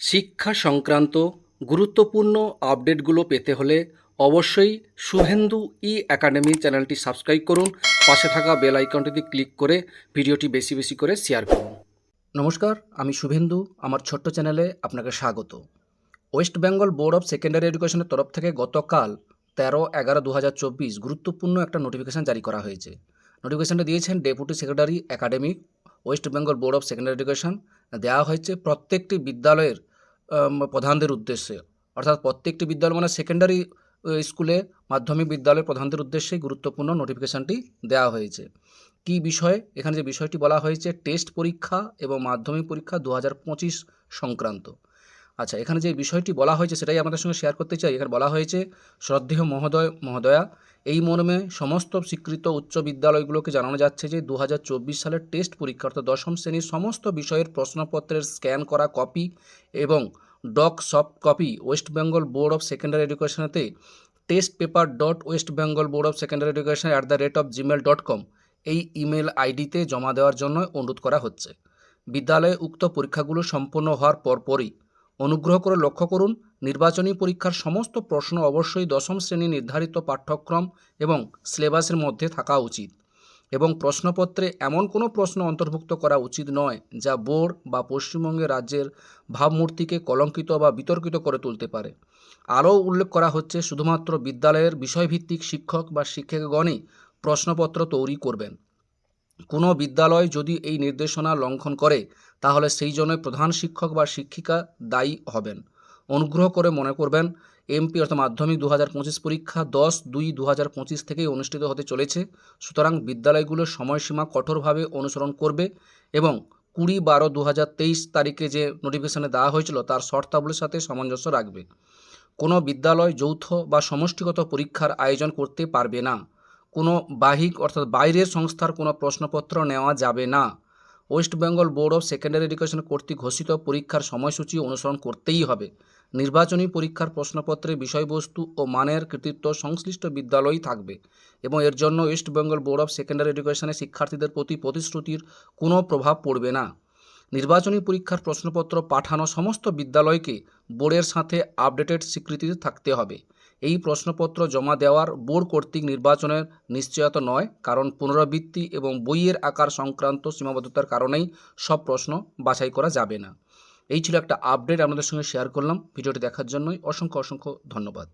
শিক্ষা সংক্রান্ত গুরুত্বপূর্ণ আপডেটগুলো পেতে হলে অবশ্যই শুভেন্দু ই একাডেমি চ্যানেলটি সাবস্ক্রাইব করুন। পাশে থাকা বেল আইকনটিতে ক্লিক করে ভিডিওটি বেশি বেশি করে শেয়ার করুন। নমস্কার, আমি শুভেন্দু, আমার ছোট্ট চ্যানেলে আপনাকে স্বাগত। West Bengal board of secondary এডুকেশনের তরফ থেকে গতকাল তেরো এগারো দু হাজার চব্বিশ গুরুত্বপূর্ণ একটা নোটিফিকেশান জারি করা হয়েছে। নোটিফিকেশানটা দিয়েছেন deputy secretary academic, West Bengal board of secondary education দেওয়া হয়েছে প্রত্যেকটি বিদ্যালয়ের প্রধানদের উদ্দেশ্যে। অর্থাৎ প্রত্যেকটি বিদ্যালয় মানে সেকেন্ডারি স্কুলে মাধ্যমিক বিদ্যালয়ের প্রধানদের উদ্দেশ্যে গুরুত্বপূর্ণ নোটিফিকেশানটি দেওয়া হয়েছে। কি বিষয়ে? এখানে যে বিষয়টি বলা হয়েছে টেস্ট পরীক্ষা এবং মাধ্যমিক পরীক্ষা দু হাজার পঁচিশ সংক্রান্ত। আচ্ছা এখানে যে বিষয়টি বলা হয়েছে সেটাই আপনাদের সঙ্গে শেয়ার করতে চাই। এখানে বলা হয়েছে, শ্রদ্ধেয় মহোদয়, মহোদয়া, এই মর্মে সমস্ত স্বীকৃত উচ্চ বিদ্যালয়গুলোকে জানানো যাচ্ছে যে দু হাজার চব্বিশ সালের টেস্ট পরীক্ষা অর্থাৎ দশম শ্রেণির সমস্ত বিষয়ের প্রশ্নপত্রের স্ক্যান করা কপি এবং doc soft copy West Bengal board of secondary এডুকেশনেতে test paper dot West Bengal board of secondary education at the rate of Gmail dot com এই ইমেল আইডিতে জমা দেওয়ার জন্য অনুরোধ করা হচ্ছে। বিদ্যালয়ে উক্ত পরীক্ষাগুলো সম্পন্ন হওয়ার পরপরই অনুগ্রহ করে লক্ষ্য করুন, নির্বাচনী পরীক্ষার সমস্ত প্রশ্ন অবশ্যই দশম শ্রেণি নির্ধারিত পাঠ্যক্রম এবং সিলেবাসের মধ্যে থাকা উচিত এবং প্রশ্নপত্রে এমন কোনো প্রশ্ন অন্তর্ভুক্ত করা উচিত নয় যা বোর্ড বা পশ্চিমবঙ্গের রাজ্যের ভাবমূর্তিকে কলঙ্কিত বা বিতর্কিত করে তুলতে পারে। আরও উল্লেখ করা হচ্ছে, শুধুমাত্র বিদ্যালয়ের বিষয়ভিত্তিক শিক্ষক বা শিক্ষকগণই প্রশ্নপত্র তৈরি করবেন। কোনো বিদ্যালয় যদি এই নির্দেশনা লঙ্ঘন করে, তাহলে সেই জন্য প্রধান শিক্ষক বা শিক্ষিকা দায়ী হবেন। অনুগ্রহ করে মনে করবেন, এমপি অর্থাৎ মাধ্যমিক দু হাজার পঁচিশ পরীক্ষা দশ দুই দু হাজার পঁচিশ থেকেই অনুষ্ঠিত হতে চলেছে। সুতরাং বিদ্যালয়গুলোর সময়সীমা কঠোরভাবে অনুসরণ করবে এবং কুড়ি বারো দু হাজার তেইশ তারিখে যে নোটিফিকেশনে দেওয়া হয়েছিল, তার শর্তাবলীর সাথে সামঞ্জস্য রাখবে। কোনো বিদ্যালয় যৌথ বা সমষ্টিগত পরীক্ষার আয়োজন করতে পারবে না। কোনো বাহিক অর্থাৎ বাইরের সংস্থার কোনো প্রশ্নপত্র নেওয়া যাবে না। West Bengal board of secondary education কর্তৃক ঘোষিত পরীক্ষার সময়সূচি অনুসরণ করতেই হবে। নির্বাচনী পরীক্ষার প্রশ্নপত্রে বিষয়বস্তু ও মানের কৃতিত্ব সংশ্লিষ্ট বিদ্যালয়ই থাকবে এবং এর জন্য West Bengal board of secondary এডুকেশনের শিক্ষার্থীদের প্রতি প্রতিশ্রুতির কোনো প্রভাব পড়বে না। নির্বাচনী পরীক্ষার প্রশ্নপত্র পাঠানো সমস্ত বিদ্যালয়কে বোর্ডের সাথে আপডেটেড স্বীকৃতি থাকতে হবে। এই প্রশ্নপত্র জমা দেওয়ার বোর্ড কর্তৃক নির্বাচনের নিশ্চয়তা নয়, কারণ পুনরাবৃত্তি এবং বইয়ের আকার সংক্রান্ত সীমাবদ্ধতার কারণেই সব প্রশ্ন বাছাই করা যাবে না। এই ছিল একটা আপডেট আপনাদের সঙ্গে শেয়ার করলাম। ভিডিওটি দেখার জন্যই অসংখ্য অসংখ্য ধন্যবাদ।